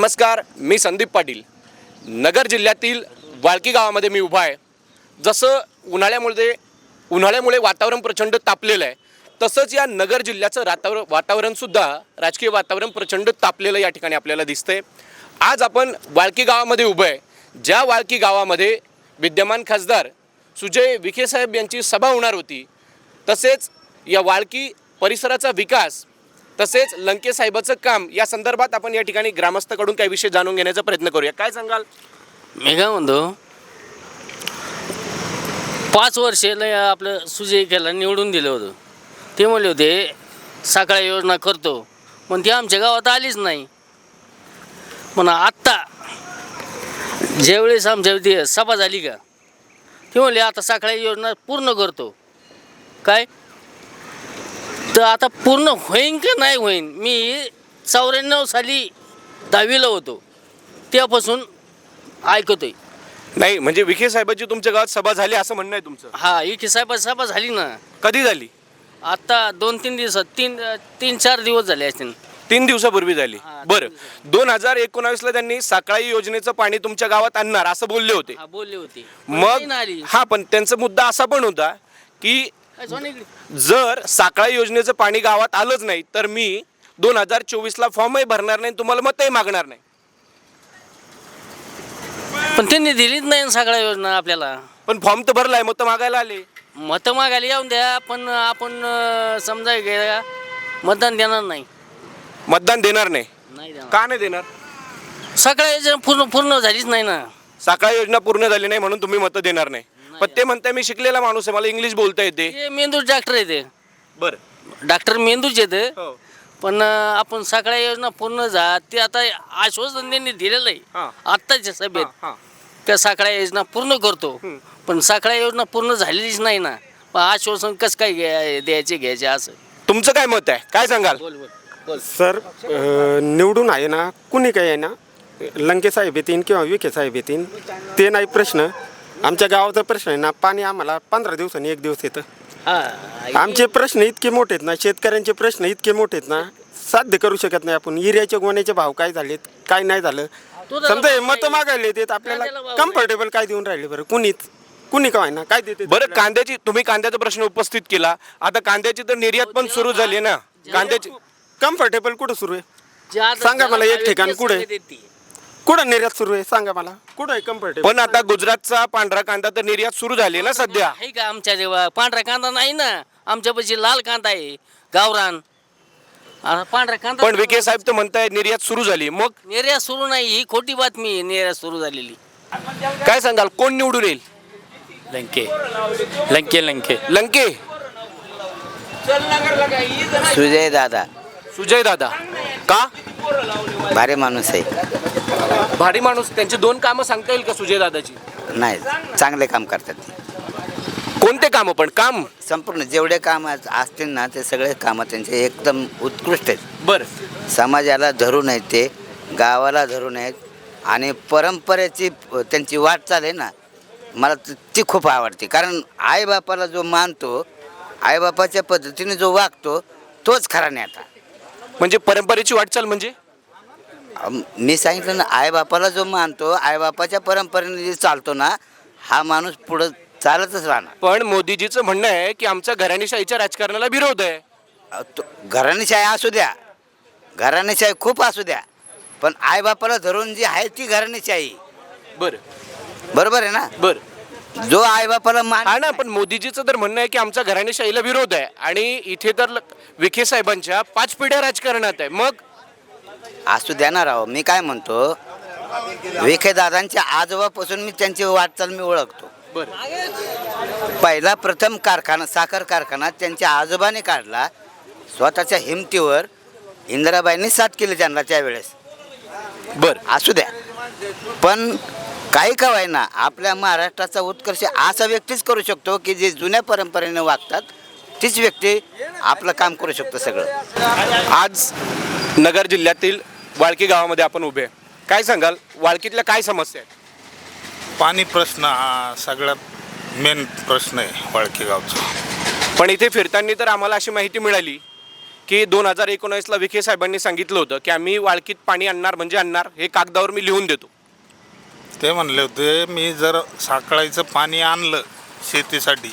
नमस्कार मी संदीप पाटील. नगर जिल्ह्यातील वाळकी गावामध्ये मी उभा आहे. जसं उन्हाळ्यामुळे उन्हाळ्यामुळे वातावरण प्रचंड तापलेलं आहे तसंच या नगर जिल्ह्याचं वातावरण वातावरणसुद्धा राजकीय वातावरण प्रचंड तापलेलं या ठिकाणी आपल्याला दिसतंय. आज आपण वाळकी गावामध्ये उभं आहे. ज्या वाळकी गावामध्ये विद्यमान खासदार सुजय विखे साहेब यांची सभा होणार होती तसेच या वाळकी परिसराचा विकास तसेच लंके साहेबाचं काम या संदर्भात आपण या ठिकाणी ग्रामस्थकडून काही विषय जाणून घेण्याचा प्रयत्न करूया. काय सांगाल? मी काय म्हणतो? पाच वर्षाला आपलं सुजय केला निवडून दिलं होतं. ते म्हणले होते साखळा योजना करतो. पण ती आमच्या गावात आलीच नाही. पण आत्ता ज्यावेळेस आमच्या ते सभा झाली का ते म्हणले आता साखळा योजना पूर्ण करतो. काय? तर आता पूर्ण होईन का नाही होईन? मी चौऱ्याण्णव साली दहावीला होतो. तेव्हापासून ऐकतोय. नाही म्हणजे विखे साहेबांची तुमच्या गावात सभा झाली असं म्हणणं आहे तुमचं? हा इथे साहेब सभा झाली ना. कधी झाली? आता दोन तीन दिवसात तीन तीन चार दिवस झाले असतील. तीन दिवसापूर्वी झाली. हा, बरं. दोन हजार एकोणावीसला त्यांनी साखळी योजनेचं पाणी तुमच्या गावात आणणार असं बोलले होते. हा बोलले होते. नाही मग ना आली. हा पण त्यांचा मुद्दा असा पण होता की? जर साखळी योजनेचं पाणी गावात आलंच नाही तर मी दोन हजार चोवीसला फॉर्मही भरणार नाही तुम्हाला मतही मागणार नाही. पण त्यांनी दिलीच नाही ना सगळ्या योजना आपल्याला. पण फॉर्म तर भरलाय मत मागायला आले. मतं मागायला येऊन द्या पण आपण अं, समजा गेल्या मतदान देणार नाही. मतदान देणार नाही? नाही देणार. का नाही देणार? सगळ्या योजना पूर्ण पूर्ण झालीच नाही ना. साखळी योजना पूर्ण झाली नाही म्हणून तुम्ही मतं देणार नाही. पण ते म्हणताय मी शिकलेला माणूस आहे मला इंग्लिश बोलता येते. हे मेंदूच डॉक्टर येते बरं. डॉक्टर मेंदूच येते हो. पण अं, आपण सगळ्या योजना पूर्ण झा ते आता आश्वासन त्यांनी दिलेलं हा. आहे आत्ताच्या सभेत हा. त्या साखळ्या योजना पूर्ण करतो. पण साखळ्या योजना पूर्ण झालेलीच नाही ना. मग आश्वासन कसं काय घ्या द्यायचे घ्यायचे असं? तुमचं काय मत आहे? काय सांगाल? बोल बोल बोल. सर अ, निवडून आहे ना कुणी काही आहे ना लंके साहेब येतील किंवा विखे साहेब येतील ते नाही प्रश्न. आमच्या गावाचा प्रश्न आहे ना पाणी आम्हाला पंधरा दिवसांनी एक दिवस येतं. हा आमचे प्रश्न इतके मोठे आहेत ना शेतकऱ्यांचे प्रश्न इतके मोठे आहेत ना साध्य करू शकत नाही आपण. युरियाचे गोण्याचे भाव काय झालेत काय नाही झालं. समजा हे मतं. मागायला येतात आपल्याला भाव कम्फर्टेबल काय देऊन राहिले बरं? कुणीच कुणी काय ना काय देते बरं कांद्याची तुम्ही कांद्याचा प्रश्न उपस्थित केला. आता कांद्याची तर निर्यात पण सुरू झाली ना. कांद्याची कम्फर्टेबल कुठं सुरू आहे? सांगा मला एक ठिकाण कुठे? कुठं निर्यात सुरू आहे? सांगा मला. कुठं आहे कम्फर्टेबल पण आता गुजरातचा पांढरा कांदा तर निर्यात सुरू झाली ना सध्या. आहे का आमच्या जेव्हा पांढरा कांदा नाही ना. आमच्यापाशी लाल कांदा आहे. गावरान. आता पांढरा कांदा पण विखे साहेब तर म्हणताय निर्यात सुरू झाली. मग? निर्यात सुरू नाही. ही खोटी बातमी आहे निर्यात सुरू झालेली. काय सांगाल? कोण निवडून येईल? लंके. लंके लंके. लंके? सुजय दादा. सुजय दादा. का? भारी माणूस आहे. भारी माणूस त्यांची दोन कामं सांगता येईल का सुजय दादाची नाही चांगले काम करतात ते. कोणते कामं पण? काम? संपूर्ण जेवढे काम आज- असतील ना ते सगळे कामं त्यांचे एकदम उत्कृष्ट आहेत. बर. समाजाला धरून आहेत ते गावाला धरून आहेत आणि परंपरेची त्यांची वाटचाल आहे ना मला त- ती खूप आवडते. कारण आईबापाला जो मानतो आईबापाच्या पद्धतीने जो वागतो तोच खरा नेता. म्हणजे परंपरेची वाटचाल म्हणजे? मी सांगितलं ना आईबापाला जो मानतो आईबापाच्या परंपरेने जे चालतो ना हा माणूस पुढं चालतच राहणार. पण मोदीजीचं म्हणणं आहे की आमच्या घराणीशाहीच्या राजकारणाला विरोध आहे. अ, तो घराणीशाही असू द्या. घराणीशाही खूप असू द्या. पण आईबापाला धरून जी आहे ती घराणीशाही बर. बरोबर आहे ना? बर. जो आईबापाला मान हा ना पण मोदीजीचं तर म्हणणं आहे की आमच्या घराणीशाहीला विरोध आहे. आणि इथे तर ल- विखे साहेबांच्या पाच पिढ्या राजकारणात आहे. मग असू द्या ना राव मी काय म्हणतो विखे दादांच्या आजोबापासून मी त्यांची वाटचाल मी ओळखतो. बर. पहिला प्रथम कारखाना साखर कारखाना त्यांच्या आजोबाने काढला. स्वतःच्या हिमतीवर इंदिराबाईंनी साथ केली त्यांना त्यावेळेस. बर. असू द्या. पण काही का ना आपल्या महाराष्ट्राचा उत्कर्ष असा व्यक्तीच करू शकतो की जे जुन्या परंपरेने वागतात तीच व्यक्ती आपलं काम करू शकतो सगळं. आज नगर जिल्ह्यातील वाळकी गावामध्ये आपण उभे आहे. काय सांगाल? वाळकीतल्या काय समस्या आहेत? पाणी प्रश्न हा सगळ्यात मेन प्रश्न आहे वाळकी गावचा. पण इथे फिरताना तर आम्हाला अशी माहिती मिळाली की दोन हजार एकोणावीसला विखे साहेबांनी सांगितलं होतं की आम्ही वाळकीत पाणी आणणार म्हणजे आणणार हे कागदावर मी लिहून देतो. ते म्हणले होते मी जर साखळाईचं पाणी आणलं शेतीसाठी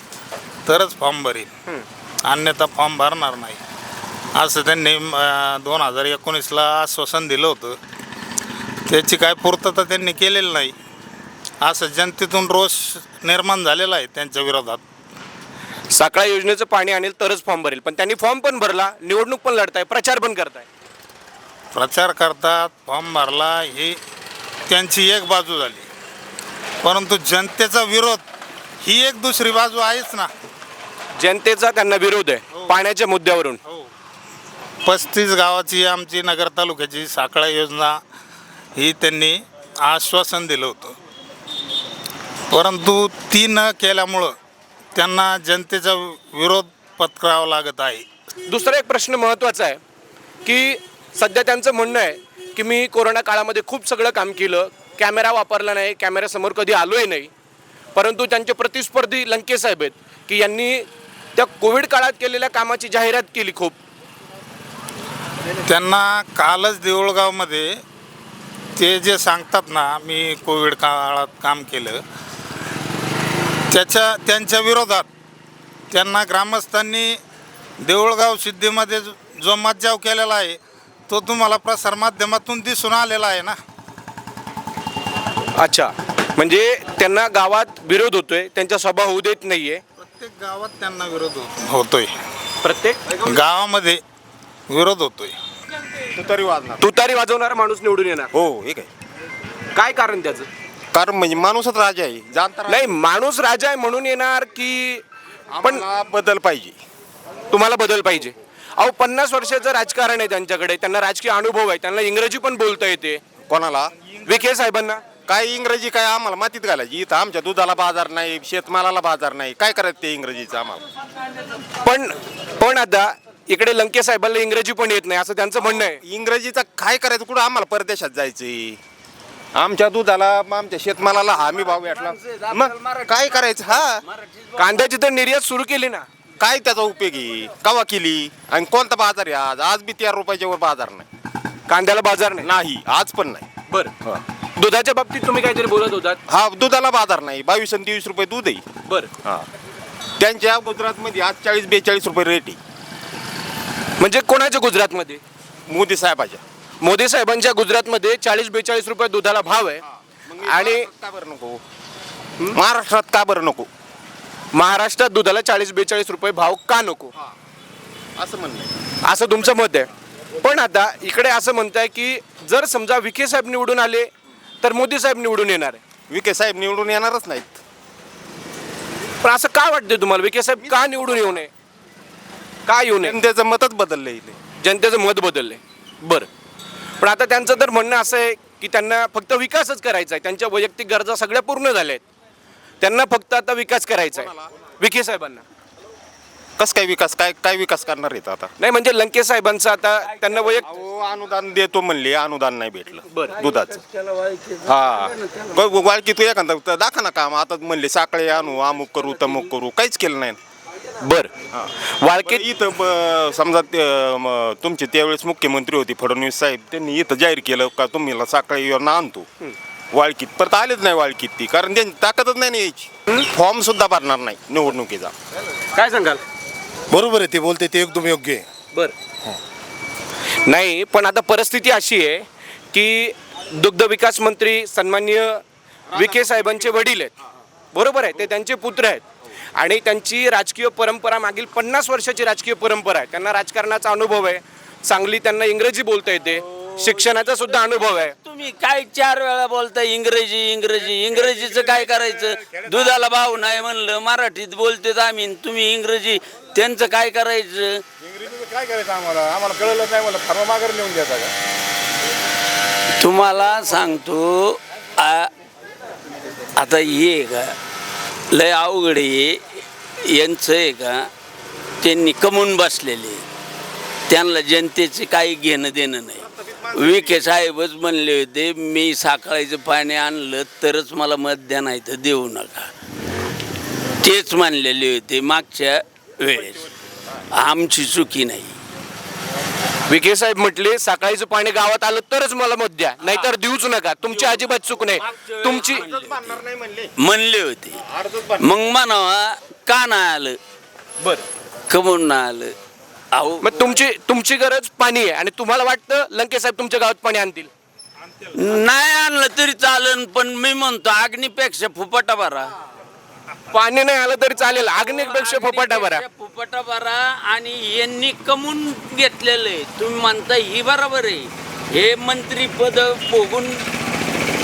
तरच फॉर्म भरेल अन्यथा फॉर्म भरणार नाही. असं त्यांनी दोन हजार एकोणीसला आश्वासन दिलं होतं. त्याची काय पूर्तता त्यांनी केलेली नाही. असं जनतेतून रोष निर्माण झालेला आहे त्यांच्या विरोधात. साखळा योजनेचं पाणी आणेल तरच फॉर्म भरेल. पण त्यांनी फॉर्म पण भरला निवडणूक पण लढताय प्रचार पण करताय. प्रचार करतात फॉर्म भरला ही त्यांची एक बाजू झाली. परंतु जनतेचा विरोध ही एक दुसरी बाजू आहेच ना. जनतेचा त्यांना विरोध आहे पाण्याच्या मुद्द्यावरून. पस्तीस गावाची आमची नगर तालुक्याची साखळा योजना ही त्यांनी आश्वासन दिलं होतं. परंतु ती न केल्यामुळं त्यांना जनतेचा विरोध पत्करावा लागत आहे. दुसरा एक प्रश्न महत्त्वाचा आहे की सध्या त्यांचं म्हणणं आहे की मी कोरोना काळामध्ये खूप सगळं काम केलं कॅमेरा वापरला नाही कॅमेऱ्यासमोर कधी आलोही नाही. परंतु त्यांचे प्रतिस्पर्धी लंकेसाहेब आहेत की यांनी त्या कोविड काळात केलेल्या कामाची जाहिरात केली खूप. त्यांना कालच देऊळगावमध्ये ते जे सांगतात ना मी कोविड काळात काम केलं त्याच्या त्यांच्या विरोधात त्यांना ग्रामस्थांनी देऊळगाव सिद्धीमध्ये जो- मज्जाव केलेला आहे तो तुम्हाला प्रसारमाध्यमातून दिसून आलेला आहे ना? अच्छा. म्हणजे त्यांना गावात विरोध होतोय त्यांचा स्वभाव होऊ देत नाहीये. प्रत्येक गावात त्यांना विरोध होत- होतोय. प्रत्येक गावामध्ये विरोध होतोय. तरी वाजणार. तुतारी वाजवणारा माणूस निवडून येणार. हो हे काय? काय कारण त्याचं? कारण म्हणजे माणूसच राजा आहे. जाणता नाही माणूस राजा आहे म्हणून येणार की पण पण बदल पाहिजे. तुम्हाला बदल पाहिजे. अहो पन्नास वर्षाचं राजकारण आहे त्यांच्याकडे. त्यांना राजकीय अनुभव आहे. त्यांना इंग्रजी पण बोलता येते. कोणाला? विखे साहेबांना. काय इंग्रजी काय आम्हाला मातीत घालायची? इथं आमच्या दुधाला बाजार नाही शेतमालाला बाजार नाही. काय करायचं ते इंग्रजीचं आम्हाला? पण पण आता इकडे लंके साहेबांना इंग्रजी पण येत नाही असं त्यांचं म्हणणं आहे. इंग्रजीचं काय करायचं? कुठं आम्हाला परदेशात जायचंय? आमच्या दुधाला आमच्या शेतमालाला हमी भाव भेटला. मग काय करायचं? हा? कांद्याची तर निर्यात सुरू केली ना. काय त्याचा उपयोग आहे? कवा केली? आणि कोणता बाजार आहे आज? आज बी तेरा रुपयाच्या वर बाजार नाही. कांद्याला बाजार नाही. नाही आज पण नाही. बरं. दुधाच्या बाबतीत तुम्ही काहीतरी बोलत होतात हा दुधाला बाजार नाही. बावीस आणि तेवीस रुपये दूध आहे. बरं. हा. त्यांच्या गुजरातमध्ये आज चाळीस बेचाळीस रुपये रेट आहे. म्हणजे कोणाच्या गुजरातमध्ये? मोदी साहेबाच्या. मोदी साहेबांच्या गुजरातमध्ये चाळीस बेचाळीस रुपये दुधाला भाव आहे. आणि का बरं नको. महाराष्ट्रात का बरं नको. महाराष्ट्रात दुधाला चाळीस बेचाळीस रुपये भाव का नको? असं म्हणणं असं तुमचं मत आहे. पण आता इकडे असं म्हणताय की जर समजा विखे साहेब निवडून आले तर मोदी साहेब निवडून येणार आहे. विखे साहेब निवडून येणारच नाहीत. पण असं का वाटतंय तुम्हाला? विखे साहेब का निवडून येऊ नये? का येऊ नये. जनतेचं मतच बदललं इथे. जनतेचं मत बदललंय. बरं. पण आता त्यांचं तर म्हणणं असं आहे की त्यांना फक्त विकासच करायचा आहे. त्यांच्या वैयक्तिक गरजा सगळ्या पूर्ण झाल्या आहेत त्यांना फक्त आता विकास करायचा आहे. विखे साहेबांना. कस काय विकास? काय काय विकास करणार आहेत आता? नाही म्हणजे लंके साहेबांचं आता त्यांना वैयक्तिक अहो, अनुदान देतो म्हणले. अनुदान नाही भेटलं. बरं. दुधाचं. हा. वाळकी तू एखादा दाखवा ना काम. आता म्हणले साखळे आणू अमुक करू तमुक करू. काहीच केलं नाही. बर. वाळकेत इथं ब- समजा ते, म, तुमचे त्यावेळेस मुख्यमंत्री होते फडणवीस साहेब त्यांनी इथं जाहीर केलं का तुम्ही साखळी योजना आणतो? वाळकीत परत आलेच नाही वाळकीत ती कारण त्यांची ताकदच नाही ना यायची फॉर्म सुद्धा भरणार नाही निवडणुकीचा. काय सांगाल? बरोबर आहे ते बोलते ते एकदम योग्य आहे. बर. नाही पण आता परिस्थिती अशी आहे की दुग्ध विकास मंत्री सन्माननीय विखे साहेबांचे वडील आहेत. बरोबर आहे ते त्यांचे पुत्र आहेत. आणि त्यांची राजकीय परंपरा मागील पन्नास वर्षाची राजकीय परंपरा आहे. त्यांना राजकारणाचा अनुभव आहे. चांगली त्यांना इंग्रजी बोलता येते. शिक्षणाचा सुद्धा अनुभव आहे. तुम्ही काय चार वेळा बोलता इंग्रजी इंग्रजी इंग्रजीचं काय करायचं? दुधाला भाव नाही म्हणलं मराठीत बोलतेत आम्ही. तुम्ही इंग्रजी त्यांचं काय करायचं? काय करायचं आम्हाला? आम्हाला कळलं नाही मला फार्मा माघार लिहून द्यायचा का तुम्हाला सांगतो आ- आता हे का लय अवघड आहे. यांचं आहे का त्यांनी कमवून बसलेले त्यांना जनतेचे काही घेणं देणं नाही. विखे साहेबच म्हणले होते मी साखळायचं पाणी आणलं तरच मला मत आहे तर देऊ नका. तेच मानलेले होते मागच्या वेळेस. आमची चुकी नाही. विखे साहेब म्हटले सकाळीचं पाणी गावात आलं तरच मला मत द्या नाहीतर देऊच नका. तुमची अजिबात चूक नाही. तुमची म्हणले. होते. मग म्हणावा का नाही आलं? बर. कमून नाही आलं? अहो. मग तुमची तुमची गरज पाणी आहे आणि तुम्हाला वाटतं लंके साहेब तुमच्या गावात पाणी आणतील? नाही आणलं तरी चालन पण मी म्हणतो अग्नीपेक्षा फुपाटा भरा. पाणी नाही आलं तरी चालेल. अग्निपेक्षा फोपाटा बरा फुपाटा भरा आणि यांनी कमून घेतलेलं आहे. तुम्ही म्हणता ही बरोबर आहे. हे मंत्रीपद भोगून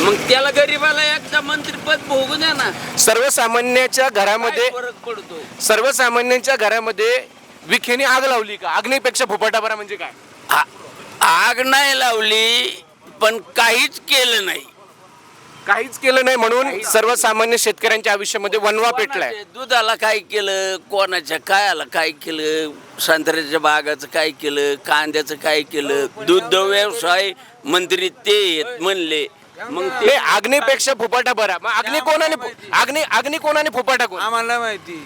मग त्याला गरीबाला एकदा मंत्रीपद भोगू द्या ना. सर्वसामान्याच्या घरामध्ये फरक पडतो? सर्वसामान्यांच्या घरामध्ये विखेने आग लावली का? अग्नीपेक्षा फोपाटा बरा म्हणजे काय? आ- आग नाही लावली पण काहीच केलं नाही. काहीच केलं नाही म्हणून सर्वसामान्य शेतकऱ्यांच्या आयुष्यामध्ये वनवा पेटलाय. दुधाला काय केलं कोणाच्या कायाला काय केलं संत्र्याच्या बागाचं काय केलं कांद्याचं काय केलं दूध व्यवसाय मंत्री ते आहेत म्हणले. मग ते नाही अग्नीपेक्षा फुपाटा बरा. मग अग्नी कोणाने अग्नी अग्नी कोणाने फुपाटा कोण आम्हाला माहिती.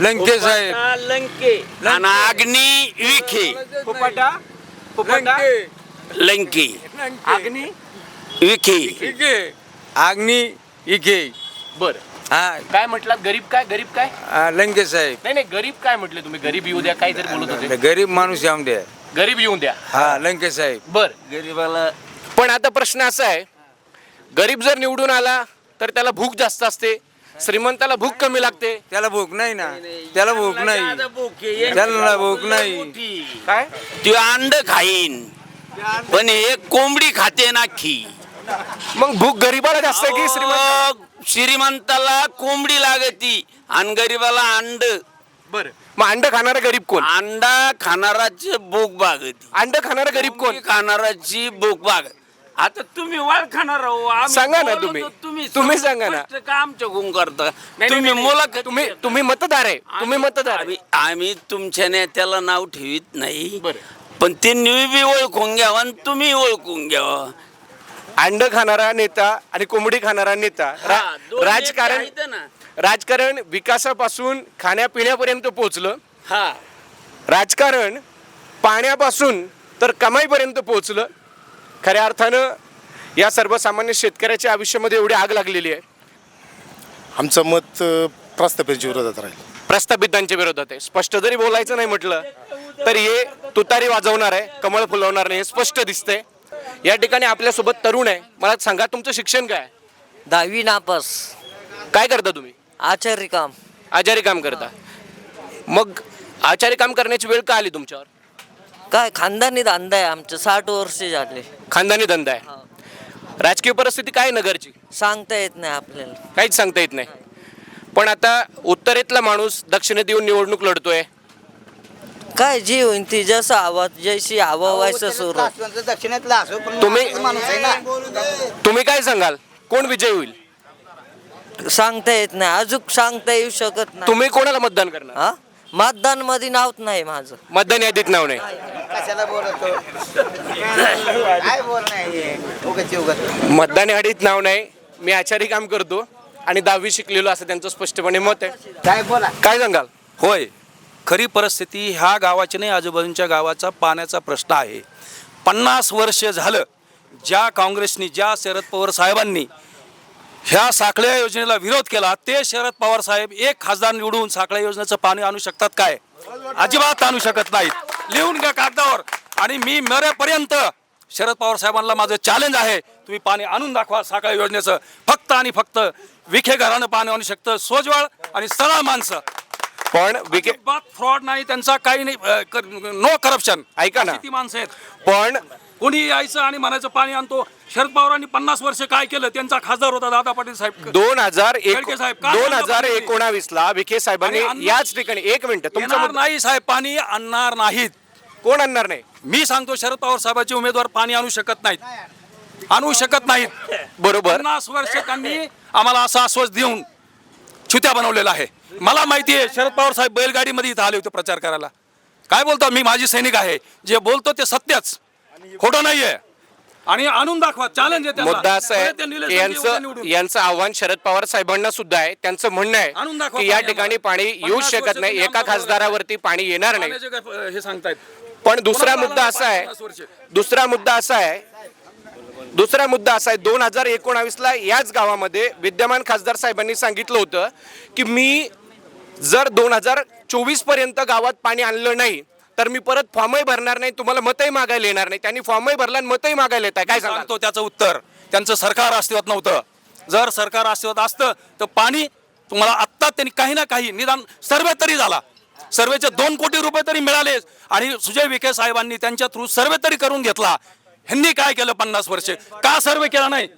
लंके साहेब. फुपाटा लंके. आणि अग्नी विखे. फुपाटा फुपाटा लंके अग्नी? विखे. इके आग्नी इके बर. हा. काय म्हटलात? गरीब काय? गरीब काय? हा, लंके साहेब. नाही नाही गरीब काय म्हटले तुम्ही? गरीब येऊ द्या काहीतरी बोलत होते. गरीब माणूस आहे आमच्या गरीब येऊन द्या. हा लंके साहेब. बर. गरीबाला पण आता प्रश्न असा आहे गरीब जर निवडून आला तर त्याला भूक जास्त असते श्रीमंताला भूक कमी लागते. त्याला भूक नाही ना. त्याला भूक नाही. ज्यादा भूक आहे. त्याला भूक नाही. काय? ती अंड खाईन. पण हे कोंबडी खाते ना खी. मग भूक गरीबाला जास्त की श्रीमंत? अहो, श्रीमंताला कोंबडी लागती आणि गरीबाला अंड. बर. मग अंड खाणारा गरीब कोण? अंडा खाणाराची भूक बागती अंड खाणारा गरीब कोण? कोंबडी खाणाराची भूक बाग आता तुम्ही वाळ खाणार आहो आम्ही सांगा ना बोललो तुम्ही. तर तुम्ही सांगा ना. स्पष्ट का आमच्या गुण करता तुम्ही मुलाखत तुम्ही तुम्ही मतदार आहे. तुम्ही मतदार आहे. आम्ही आम्ही तुमच्या नेत्याला नाव ठेवीत नाही. बरं. पण ते बी ओळखून घ्यावा आणि तुम्ही ओळखून घ्यावा. अंड खाणारा नेता आणि कोंबडी खाणारा नेता. रा- हा, दोन नेते राजकारण आहेत ना. राजकारण विकासापासून खाण्यापिण्यापर्यंत पोहोचलं. हा. राजकारण पाण्यापासून तर कमाईपर्यंत पोहोचलं. खऱ्या अर्थानं या सर्वसामान्य शेतकऱ्याच्या आयुष्यामध्ये एवढी आग लागलेली आहे. आमचं मत अ, प्रस्थापिताच्या विरोधात राहील. प्रस्थापितांच्या विरोधात आहे. स्पष्ट जरी बोलायचं नाही म्हटलं तर हे तुतारी वाजवणार आहे कमळ फुलवणार नाही हे स्पष्ट दिसतंय. या ठिकाणी आपल्यासोबत तरुण आहे. मला सांगा तुमचं शिक्षण काय आहे? दहावी नापास काय करता तुम्ही? आचार्य काम. आचारी काम करता. मग आचारी काम करण्याची वेळ का आली तुमच्यावर? काय खानदानी धंदा आहे आमचं साठ वर्ष झाले. खानदानी धंदा आहे. राजकीय परिस्थिती काय आहे नगरची? सांगता येत नाही आपल्याला. काहीच सांगता येत नाही. पण आता उत्तरेतला माणूस दक्षिणेत येऊन निवडणूक लढतोय. काय जी होईन ती जसं हवा जैशी हवा व्हायचं सुरू. दक्षिणेतला असो पण तुम्ही- माणूस आहे ना. तुम्ही काय सांगाल? कोण विजय होईल? सांगता येत नाही. अजून सांगता येऊ शकत नाही. तुम्ही कोणाला मतदान करणार? हा? मतदानमध्ये नावच नाही माझं. मतदान यादीत नाव नाही. कशाला बोलतो? काय बोल नाही उगाच उगाच. मतदान यादीत नाव नाही. मी आचारी काम करतो आणि दहावी शिकलेलो असं त्यांचं स्पष्टपणे मत आहे. काय बोला? काय सांगाल? होय. खरी परिस्थिती ह्या गावाची नाही आजूबाजूच्या गावाचा पाण्याचा प्रश्न आहे. पन्नास वर्ष झालं ज्या काँग्रेसनी ज्या शरद पवार साहेबांनी ह्या साखळ्या योजनेला विरोध केला ते शरद पवार साहेब एक खासदार निवडून साखळ्या योजनेचं पाणी आणू शकतात काय? अजिबात आणू शकत नाहीत. लिहून घ्या कागदावर. आणि मी मरेपर्यंत शरद पवार साहेबांना माझं चॅलेंज आहे तुम्ही पाणी आणून दाखवा साखळ्या योजनेचं. फक्त आणि फक्त विखे घरानं पाणी आणू शकतं. सोजवळ आणि सरळ माणसं. पण विके फ्रॉड नाही त्यांचा काही नाही नो करप्शन ऐका ना. किती माणसं आहेत. पण कोणी यायचं आणि म्हणायचं पाणी आणतो. शरद पवारांनी पन्नास वर्ष काय केलं? त्यांचा खासदार होता दादा पाटील साहेब. दोन हजार एक दोन हजार? एकोणावीस ला विखे साहेबांनी याच ठिकाणी एक मिनिट तुमचं नाही साहेब पाणी आणणार नाहीत. कोण आणणार नाही? मी सांगतो शरद पवार साहेबाचे उमेदवार पाणी आणू शकत नाहीत. आणू शकत नाहीत. बरोबर. पन्नास वर्ष त्यांनी आम्हाला असा आश्वास देऊन छुत्या बनवलेला आहे. मला माहिती आहे शरद पवार साहेब बैलगाडीमध्ये इथं आले होते प्रचार करायला. काय बोलतो? मी माझी सैनिक आहे. जे बोलतो ते सत्यच. खोटं नाहीये. आणि आणून दाखवा चॅलेंज आहे. मुद्दा असा आहे यांचं. यांचं आव्हान शरद पवार साहेबांना सुद्धा आहे. त्यांचं म्हणणं आहे की या ठिकाणी. पाणी येऊच पन्नास शकत नाही. एका खासदारावरती पाणी येणार नाही. हे सांगतायत. पण दुसरा मुद्दा असा आहे दुसरा मुद्दा असा आहे दुसरा मुद्दा असा आहे दोन हजार एकोणावीसला याच गावामध्ये विद्यमान खासदार साहेबांनी सांगितलं होतं की मी जर दोन हजार चोवीसपर्यंत गावात पाणी आणलं नाही तर मी परत फॉर्मही भरणार नाही तुम्हाला मतही मागायला येणार नाही. त्यांनी फॉर्मही भरला आणि मतही मागायला येत आहे. काय सांगतो त्याचं उत्तर. त्यांचं सरकार अस्तित्वात नव्हतं. जर सरकार अस्तित्वात असतं तर पाणी तुम्हाला आत्ता त्यांनी काही ना काही निदान सर्वे तरी झाला. सर्वेचे दोन कोटी रुपये तरी मिळाले आणि सुजय विखे साहेबांनी त्यांच्या थ्रू सर्वे तरी करून घेतला. ह्यांनी काय केलं पन्नास वर्षे? का सर्वे केला नाही?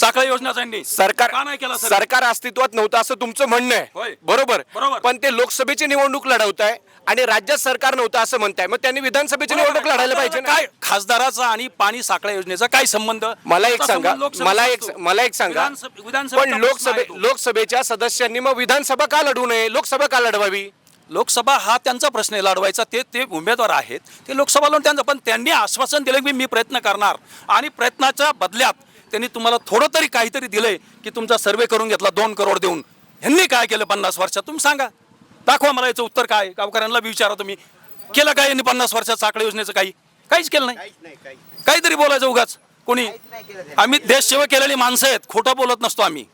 साखळी योजनाचा यांनी सरकार का नाही केला सर्वे? सरकार अस्तित्वात नव्हतं असं तुमचं म्हणणं होय. आहे बरोबर. बरोबर. पण ते लोकसभेची निवडणूक लढवत आहे आणि राज्यात सरकार नव्हतं असं म्हणताय. मग त्यांनी विधानसभेची निवडणूक लढायला पाहिजे ना? काय खासदाराचा आणि पाणी साखळ्या योजनेचा काय संबंध? मला एक त्याचा सांगा. संबंध मला एक असतो. मला एक सांगा. विधानसभे- विधानसभेचा पण प्रश्न लोकसभे आहे तो. लोकसभेच्या सदस्यांनी मग विधानसभा का लढवू नये? लोकसभा का लढवावी? लोकसभा हा त्यांचा प्रश्न आहे लढवायचा. ते ते उमेदवार आहेत. ते लोकसभा लढून त्यांचं पण त्यांनी आश्वासन दिलं की मी प्रयत्न करणार. आणि प्रयत्नाच्या बदल्यात त्यांनी तुम्हाला थोडं तरी काहीतरी दिलंय की तुमचा सर्वे करून घेतला दोन करोड देऊन. ह्यांनी काय केलं पन्नास वर्षात? तुम्ही सांगा. दाखवा मला याचं उत्तर काय गावकऱ्यांना विचारा तुम्ही. केलं काय यांनी पन्नास वर्षात? साखळी योजनेचं काही? काहीच केलं नाही. काहीतरी बोलायचं उगाच. कोणी? आम्ही देशसेवा केलेली माणसं आहेत. खोटं बोलत नसतो आम्ही.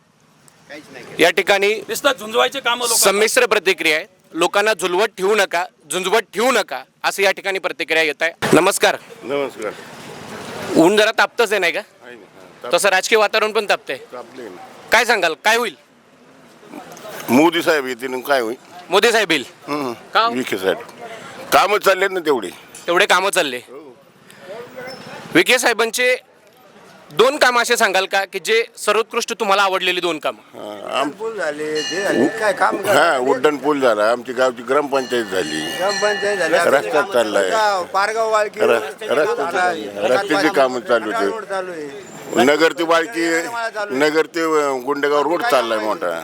या ठिकाणी झुंजवायचे काम संमिश्र प्रतिक्रिया आहे. लोकांना झुलवत ठेवू नका झुंजवत ठेवू नका असं या ठिकाणी प्रतिक्रिया येत आहे. नमस्कार. नमस्कार. ऊन जरा तापतच आहे नाही का? तसं राजकीय वातावरण पण ना. काय सांगाल? काय होईल? मोदी साहेब येतील काय होईल? मोदी साहेब येईल. हम्म. का? विखे साहेब. कामं चाललेत ना तेवढे. तेवढे कामं चालले. विखे साहेबांचे दोन काम असे सांगाल का की जे सर्वोत्कृष्ट तुम्हाला आवडलेली दोन झाले झाले काय काम हा उड्डाण पूल झाला आमची गावची ग्रामपंचायत झाली. ग्रामपंचायत झाली रस्ता चाललाय. पारगाव वाळकी रस्ता चाललाय. रस्त्याची कामं चालू होते. चालू आहे नगर ते बाळकी नगर ते गुंडेगाव रोड चाललाय मोठा.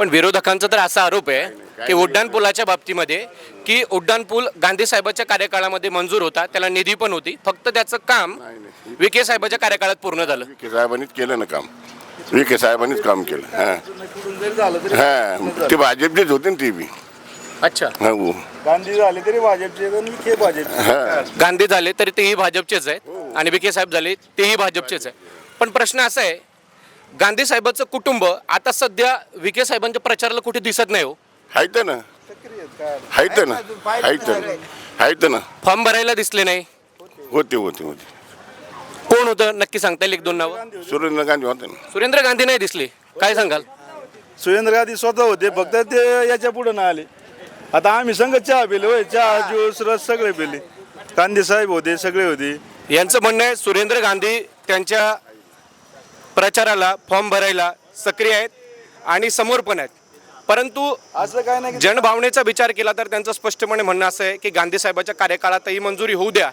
पण विरोधकांचा तर असा आरोप आहे की उड्डाण पुलाच्या बाबतीमध्ये की उड्डाण पूल गांधी साहेबांच्या कार्यकाळामध्ये मंजूर होता त्याला निधी पण होती फक्त त्याचं काम विखे साहेबांच्या कार्यकाळात पूर्ण झालं. विखे साहेबांनीच केलं ना काम. विखे साहेबांनीच काम केलं हा. हा ते भाजपचेच होते ना ते बी. अच्छा. हा हो. गांधी झाले तरी भाजपचे आणि विखे भाजपचे हा. गांधी झाले तरी तेही भाजपचेच आहेत आणि विखे साहेब झाले तेही भाजपचेच आहे पण प्रश्न असा आहे गांधी साहेबांचं कुटुंब आता सध्या विखे साहेबांच्या प्रचाराला कुठे दिसत नाही हो. आहेत ना. आहेत ना. आहेत ना. आहेत ना. फॉर्म भरायला दिसले नाही. होते होते होते. कोण होतं? नक्की सांगता येईल एक दोन नावं. सुरेंद्र गांधी होते ना. सुरेंद्र गांधी नाही दिसले. काय सांगाल? सुरेंद्र गांधी स्वतः होते फक्त ते याच्यापुढे ना आले. आता आम्ही संघ चहा पिले होय चहा ज्यूस रस सगळे पिले. गांधी साहेब होते सगळे होते. यांचं म्हणणं आहे सुरेंद्र गांधी त्यांच्या प्रचाराला फॉर्म भरायला सक्रिय आहेत आणि समोर पण आहेत. परंतु असं काय नाही जनभावनेचा विचार केला तर त्यांचं स्पष्टपणे म्हणणं असं आहे की गांधी साहेबाच्या कार्यकाळातही मंजुरी होऊ द्या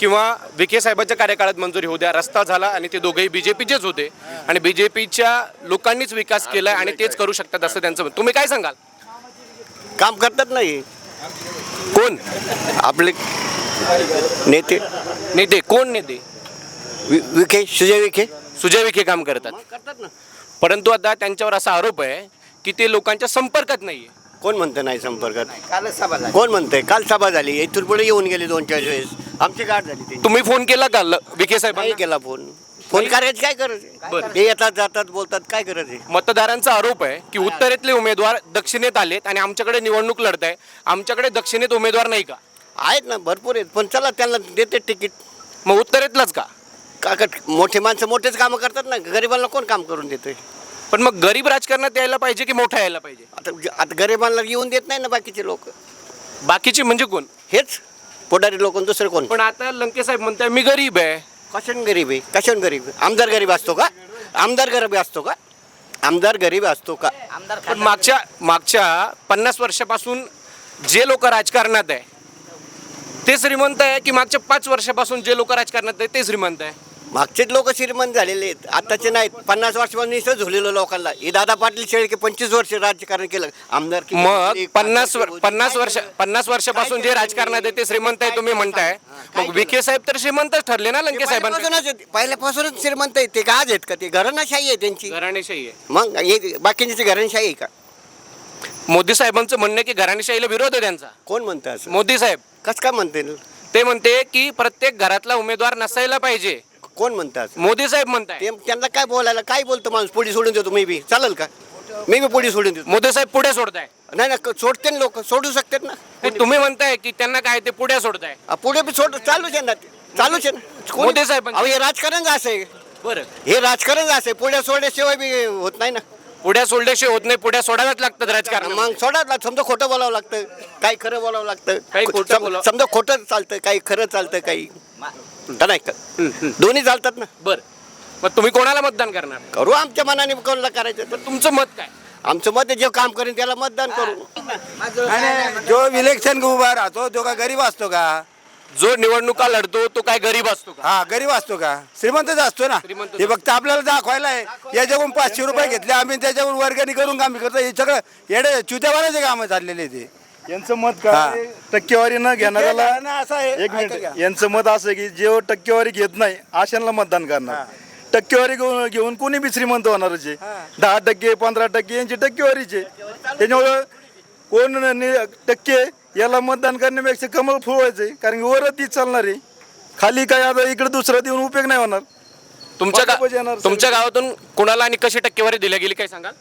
किंवा विखे साहेबाच्या कार्यकाळात मंजुरी होऊ द्या. रस्ता झाला आणि ते दोघेही बीजेपीचेच होते. आणि बीजेपीच्या लोकांनीच विकास केलाय आणि तेच करू शकतात असं त्यांचं. तुम्ही काय सांगाल? काम करतात नाही कोण? आपले नेते. नेते. कोण नेते? वि- विखे सुजय विखे. सुजय विखे काम करतात. करतात ना. परंतु आता त्यांच्यावर असा आरोप आहे की ते लोकांच्या संपर्कात नाहीये. कोण म्हणतं नाही संपर्कात? कालच सभा झाली. कोण म्हणतंय काल सभा झाली. इथून पुढे येऊन गेले दोन चार वेळेस. आमची गाठ झाली त्यांची. तुम्ही फोन केला का ल- विखे नाही साहेबांना केला फोन. फोन करायचं काय गरज आहे? ते येतात जातात बोलतात काय गरज आहे? मतदारांचा आरोप आहे की उत्तरेतले उमेदवार दक्षिणेत आलेत आणि आमच्याकडे निवडणूक लढत आहे आमच्याकडे दक्षिणेत उमेदवार नाही का? आहेत ना भरपूर आहेत. पण चला त्यांना देते तिकीट. मग उत्तरेतलाच का? का का मोठे माणसं मोठेच कामं करतात ना गरिबांना कोण काम करून देतोय? पण मग गरीब राजकारणात यायला पाहिजे की मोठा यायला पाहिजे? आता आता गरिबांना येऊन देत नाही ना बाकीचे लोक. बाकीची म्हणजे कोण? हेच. पुढारी लोक दुसरे कोण? पण आता लंके साहेब म्हणताय मी गरीब आहे. कशाने गरीब आहे? कशाने गरीब? आहे? आमदार गरीब असतो का? आमदार गरीब असतो का? आमदार गरीब असतो का? आमदार पण मागच्या मागच्या पन्नास वर्षापासून जे लोक राजकारणात आहे ते श्रीमंत आहे की मागच्या पाच वर्षापासून जे लोक राजकारणात आहे ते श्रीमंत आहे? मागचेच लोक श्रीमंत झालेले आहेत आताचे नाहीत. पन्नास वर्षापासून निसं झुलेलं लोकांना. हे दादा पाटील शेळके पंचवीस वर्ष राजकारण केलं. आमदार मग पन्नास वर- पन्नास वर्ष? पन्नास वर्षापासून जे राजकारणात आहे ते श्रीमंत आहे तुम्ही म्हणताय. मग विखे साहेब तर श्रीमंतच ठरले ना लंके साहेबांना पहिल्यापासूनच आहेत. पहिल्यापासूनच श्रीमंत आहेत. ते का आज आहेत का? ते घराण्याशाही आहे त्यांची. घराणेशाही आहे. मग हे बाकीची घराण्याशाही आहे का? मोदी साहेबांचं म्हणणं आहे की घराणेशाहीला विरोध आहे त्यांचा. कोण म्हणतं असं? मोदी साहेब. कसं काय म्हणते ते म्हणते की प्रत्येक घरातला उमेदवार नसायला पाहिजे. कोण म्हणतात? मोदी साहेब म्हणताय. ते त्यांना काय बोलायला काय बोलतो माणूस? पुढे सोडून देतो मी बी. चालेल का? मी बी पुढे सोडून देतो. मोदी साहेब पुढे सोडताय. नाही ना सोडते ना लोक. सोडू शकतात ना. तुम्ही म्हणताय की त्यांना काय ते पुढे सोडताय. आ, पुढे बी सोड चालूच आहे ना ते. चालूच आहे ना. कोणी- मोदी साहेबांचं- अहो, हे राजकारण असं आहे. बरं. हे राजकारण असं आहे. पुढे सोडल्याशिवाय बी होत नाही ना. पुढे सोडल्याशिवाय होत नाही. पुढे सोडाव्याच लागतात राजकारण. मग सोडा समजा खोटं बोलावं लागतं. काही खरं बोलावं लागतं. काही खोटं सम- बोलावं. समजा खोटं चालतं काही खरं चालतं काही. का दोन्ही चालतात ना? बर. मग तुम्ही कोणाला मतदान करणार? करू आमच्या मनाने कोणाला करायचं तर. तुमचं मत काय? आमचं मत आहे, जे काम करेन त्याला मतदान करू. आणि जो इलेक्शन उभा राहतो तो का गरीब असतो का? जो निवडणुका लढतो तो काय गरीब असतो का? हा गरीब असतो का? श्रीमंतच असतो ना? श्रीमंतच हे फक्त आपल्याला दाखवायला आहे. याच्याकडून पाचशे रुपये घेतले आम्ही त्याच्याकडून वर्गणी करून काम करतो. हे सगळं येडे चुत्यावाराचे काम चाललेले ते यांचं मत काय? टक्केवारी न घेणाऱ्याला असं आहे. एक मिनिट? यांचं मत असं आहे की जे टक्केवारी घेत नाही अशांना मतदान करणार. टक्केवारी घेऊन घेऊन कोणी बी श्रीमंत होणारच आहे. दहा टक्के पंधरा टक्के यांची टक्केवारीचे त्याच्यामुळं कोण टक्के याला मतदान करण्यापेक्षा कमळ फुवायचंय कारण की वरच तीच चालणार आहे. खाली काय आता इकडे दुसरा देऊन उपयोग नाही होणार. तुमच्या. तुमच्या गावातून कुणाला आणि कशी टक्केवारी दिल्या गेली काय सांगाल?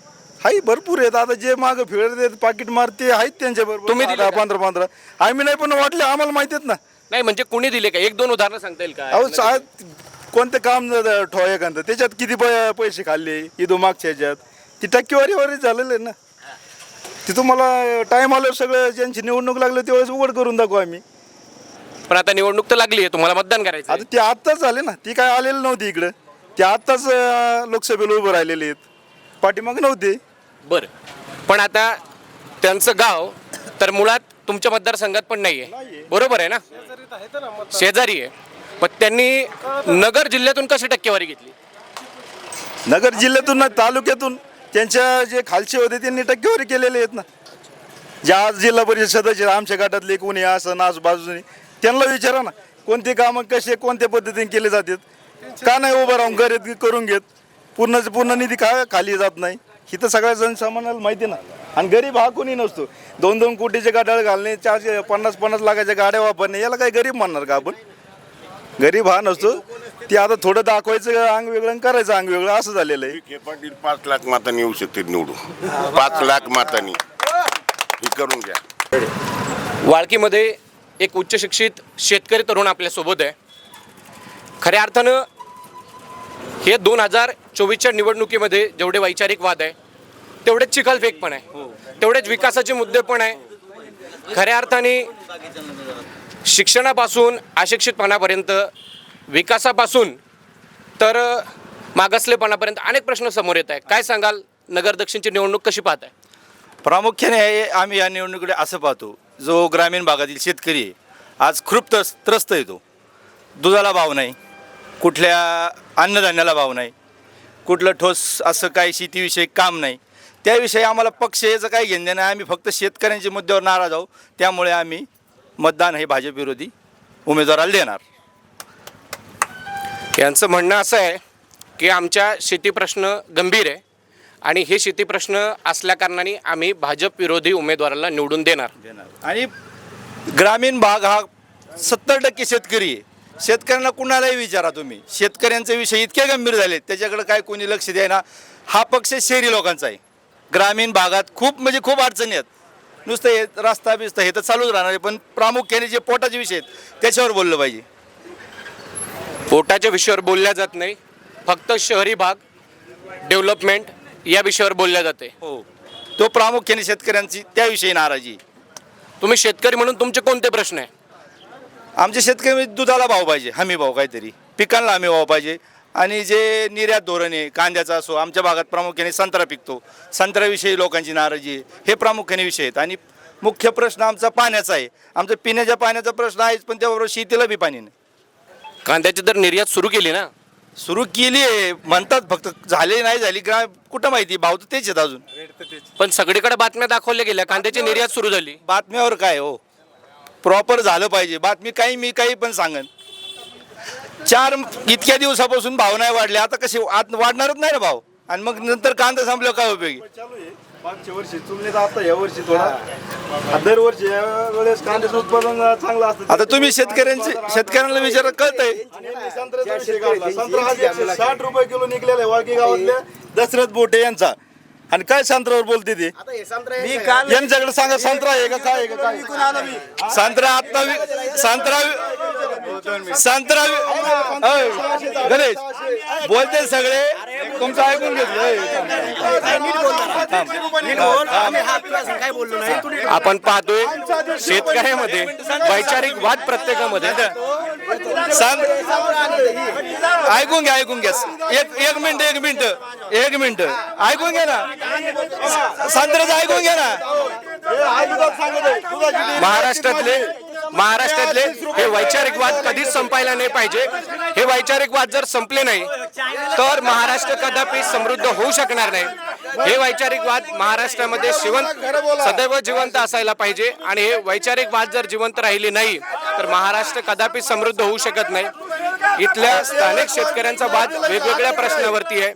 हाय भरपूर आहेत. आता जे माग फिरत पाकिट मारते आहेत त्यांच्या बरोबर. तुम्ही दिले का? पंधरा पंधरा. आम्ही नाही पण वाटले आम्हाला माहिती आहेत ना. नाही म्हणजे कुणी दिले का? एक दोन उदाहरणं सांगता येईल अहो का कोणतं काम ठेवा एखादं त्याच्यात किती पै- पैसे खाल्ले इथं मागच्या ह्याच्यात. ती टक्केवारीवरच झालेलं आहे ना. ती तुम्हाला टाइम आल्यावर सगळं ज्यांची निवडणूक लागली त्यावेळेस उघड करून दाखवू आम्ही. पण आता निवडणूक तर लागली आहे तुम्हाला मतदान करायचं आता ती आत्ताच झाले ना. ती काय आलेली नव्हती इकडं. ती आत्ताच अं, लोकसभेला उभं राहिलेली आहेत. पाठीमाग नव्हते. बरं. पण आता त्यांचं गाव तर मुळात तुमच्या मतदारसंघात पण नाहीये. बरोबर आहे ना? शेजारी आहे. पण त्यांनी नगर जिल्ह्यातून कशी टक्केवारी घेतली? नगर जिल्ह्यातून ना तालुक्यातून. त्यांच्या जे खालचे होते त्यांनी टक्केवारी केलेले आहेत ना. जे आज जिल्हा परिषद सदस्य आमच्या गटातले कोणी असं नाच बाजूने त्यांना विचारा ना कोणते कामं कसे कोणत्या पद्धतीने केले जातात. का नाही उभं राहून घरी करून घेत? पूर्ण पूर्ण निधी का खाली जात नाही. ही तर सगळ्या जनसामान्याला माहिती ना. आणि गरीब हा कोणी नसतो. दोन दोन कोटीचे गाड्या घालणे चारशे पन्नास पन्नास लाखाच्या गाड्या वापरणे याला काही गरीब म्हणणार का आपण? गरीब हा नसतो. ती आता थोडं दाखवायचं अंग वेगळं करायचं अंग वेगळं असं झालेलं आहे. विखे पाटील पाच लाख मतांनी येऊ शकते निवडून. पाच लाख मतांनी. हे करून घ्या. वाळकीमध्ये एक उच्च शिक्षित शेतकरी तरुण आपल्यासोबत आहे. खऱ्या अर्थानं हे दोन हजार चोवीसच्या निवडणुकीमध्ये जेवढे वैचारिक वाद आहे तेवढेच चिखलफेक पण आहे. तेवढेच विकासाचे मुद्दे पण आहे. खऱ्या अर्थाने शिक्षणापासून अशिक्षितपणापर्यंत विकासापासून तर मागासलेपणापर्यंत अनेक प्रश्न समोर येत आहे काय सांगाल? नगर दक्षिणची निवडणूक कशी पाहत आहे प्रामुख्याने हे आम्ही या निवडणुकीकडे असं पाहतो. जो ग्रामीण भागातील शेतकरी आहे आज खूप त्रस त्रस्त येतो. दुधाला भाव नाही. कुठल्या अन्नधान्याला भाव नाही. कुठलं ठोस असं काही शेतीविषयी काम नाही. त्याविषयी आम्हाला पक्ष याचं काही घेणं नाही. आम्ही फक्त शेतकऱ्यांच्या मुद्द्यावर नाराज आहोत. त्यामुळे आम्ही मतदान हे भाजप विरोधी उमेदवाराला देणार. यांचं म्हणणं असं आहे की आमच्या शेती प्रश्न गंभीर आहे आणि हे शेती प्रश्न असल्याकारणाने आम्ही भाजप विरोधी उमेदवाराला निवडून देणार. देणार. आणि ग्रामीण भाग हा सत्तर टक्के शेतकरी आहे. शेतकऱ्यांना कुणालाही विचारा तुम्ही. शेतकऱ्यांचे विषय इतके गंभीर झाले त्याच्याकडे काय कोणी लक्ष द्यायना. हा पक्ष शहरी लोकांचा आहे. ग्रामीण भागात खूप म्हणजे खूप अडचणी आहेत. नुसतं हे रस्ता बिस्ता हे तर चालूच राहणार आहे पण प्रामुख्याने जे पोटाचे विषय आहेत त्याच्यावर बोललं पाहिजे. पोटाच्या विषयावर बोलल्या जात नाही. फक्त शहरी भाग डेव्हलपमेंट या विषयावर बोलल्या जाते. हो. तो प्रामुख्याने शेतकऱ्यांची त्याविषयी नाराजी. आहे. तुम्ही शेतकरी म्हणून तुमचे कोणते प्रश्न आहे? आमच्या शेतकरी दुधाला भाव पाहिजे हमी भाव काहीतरी. पिकांना हमी भाव पाहिजे. आणि जे निर्यात धोरण आहे कांद्याचा असो आमच्या भागात प्रामुख्याने संत्रा पिकतो. संत्र्याविषयी लोकांची नाराजी आहे. हे प्रामुख्याने विषय आहेत. आणि मुख्य प्रश्न आमचा पाण्याचा आहे. आमचा पिण्याच्या पाण्याचा प्रश्न आहेच पण त्याबरोबर शेतीला बी पाणी नाही. कांद्याची तर निर्यात सुरू केली ना? सुरू केली आहे. म्हणतात फक्त झाले नाही झाली का कुठं माहिती भाव तर तेच आहेत अजून. पण सगळीकडे बातम्या दाखवल्या गेल्या. कांद्याची निर्यात सुरू झाली. बातम्यावर काय हो? प्रॉपर झालं पाहिजे. बातमी काही मी काही पण सांगन. चार इतक्या दिवसापासून भाव नाही वाढले आता कसे आत वाढणारच नाही ना भाव आणि मग नंतर कांदा संपल्यावर काय उपयोगी मागच्या वर्षी तुलनेत आता या वर्षी थोडा. दरवर्षी वेळेस कांद्याचं उत्पादन चांगलं असतं. आता तुम्ही शेतकऱ्यांची शेतकऱ्यांना विचार कळतंय. संत्रा साठ रुपये किलो निघलेला आहे वाळकी गावातल्या दशरथ बोटे यांचा. आणि काय संत्र्यावर बोलते ते? मी काल यांच्याकडे सांगा संत्रा आहे का काय आहे का काय? आहे? संत्रा आता वि- संत्रा वि- संत्रा वि- अय, गणेश बोलते सगळे. तुमचं ऐकून घेतलं आपण पाहतोय शेतकऱ्यामध्ये वैचारिक वाद प्रत्येकामध्ये. ऐकून घ्या ऐकून घ्या. एक एक मिनिट एक मिनिट एक मिनिट. ऐकून घ्या ना. संत्र्याचं ऐकून घ्या ना. महाराष्ट्रातले महाराष्ट्रातले हे वैचारिक वाद कधीच संपायला नाही पाहिजे. हे वैचारिक वाद जर संपले नाही तर महाराष्ट्र कदापि समृद्ध होऊ शकणार नाही. हे वैचारिक वाद महाराष्ट्रामध्ये शिवंत सदैव जिवंत असायला पाहिजे. आणि हे वैचारिक वाद जर जिवंत राहिले नाही तर महाराष्ट्र कदापि समृद्ध होऊ शकत नाही. इथल्या स्थानिक शेतकऱ्यांचा वाद वेगवेगळ्या प्रश्नावरती आहे.